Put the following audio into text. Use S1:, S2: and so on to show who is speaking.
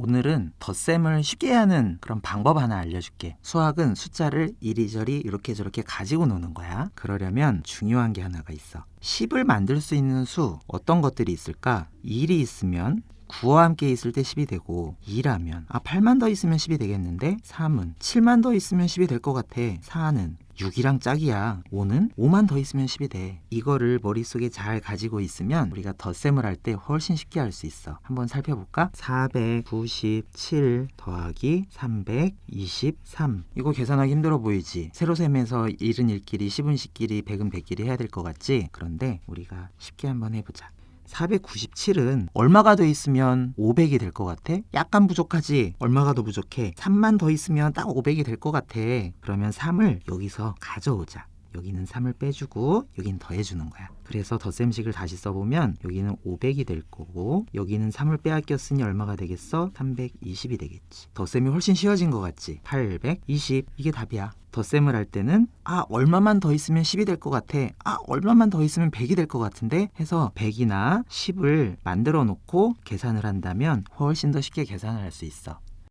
S1: 오늘은 덧셈을 쉽게 하는 그런 방법 하나 알려줄게. 수학은 숫자를 이리저리 이렇게 저렇게 가지고 노는 거야. 그러려면 중요한 게 하나가 있어. 10을 만들 수 있는 수 어떤 것들이 있을까? 1이 있으면 9와 함께 있을 때 10이 되고 2라면 아 8만 더 있으면 10이 되겠는데 3은 7만 더 있으면 10이 될 것 같아 4는 6이랑 짝이야 5는 5만 더 있으면 10이 돼 이거를 머릿속에 잘 가지고 있으면 우리가 덧셈을 할 때 훨씬 쉽게 할 수 있어 한번 살펴볼까? 497 더하기 323 이거 계산하기 힘들어 보이지? 세로 셈에서 1은 1끼리 10은 10끼리 100은 100끼리 해야 될 것 같지? 그런데 우리가 쉽게 한번 해보자 497은 얼마가 더 있으면 500이 될 것 같아? 약간 부족하지? 얼마가 더 부족해? 3만 더 있으면 딱 500이 될 것 같아. 그러면 3을 여기서 가져오자. 여기는 3을 빼주고 여긴 더해주는 거야. 그래서 덧셈식을 다시 써보면 여기는 500이 될 거고 여기는 3을 빼앗겼으니 얼마가 되겠어? 320이 되겠지. 덧셈이 훨씬 쉬워진 것 같지? 820 이게 답이야. 덧셈을 할 때는 아 얼마만 더 있으면 10이 될 것 같아. 아 얼마만 더 있으면 100이 될 것 같은데 해서 100이나 10을 만들어 놓고 계산을 한다면 훨씬 더 쉽게 계산을 할 수 있어.